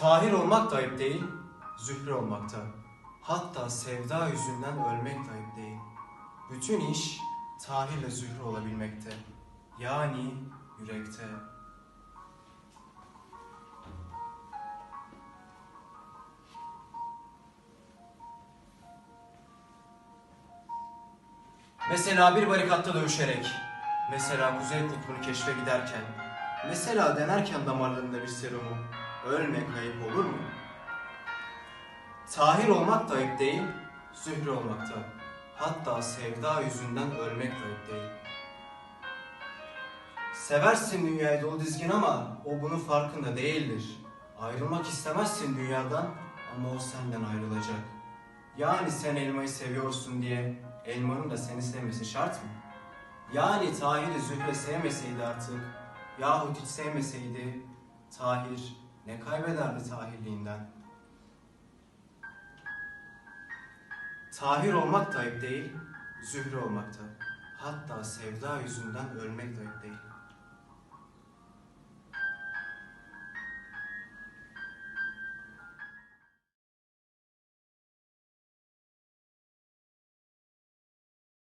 Tahir olmak da ayıp değil, zühre olmakta. Hatta sevda yüzünden ölmek de ayıp değil. Bütün iş Tahir'le zühre olabilmekte. Yani yürekte. Mesela bir barikatta dövüşerek, mesela kuzey kutbunu keşfe giderken, mesela denerken damarlarında bir serumu, ölmek ayıp olur mu? Tahir olmak da ayıp değil, zühre olmakta. Hatta sevda yüzünden ölmek de ayıp değil. Seversin dünyayı dolu dizgin ama o bunun farkında değildir. Ayrılmak istemezsin dünyadan ama o senden ayrılacak. Yani sen elmayı seviyorsun diye elmanın da seni sevmesi şart mı? Yani Tahir'i Zühre sevmeseydi artık yahut hiç sevmeseydi Tahir ne kaybederdi Tahirliğinden? Tahir olmak da ayıp değil, Zühre olmakta. Hatta sevda yüzünden ölmek de ayıp değil.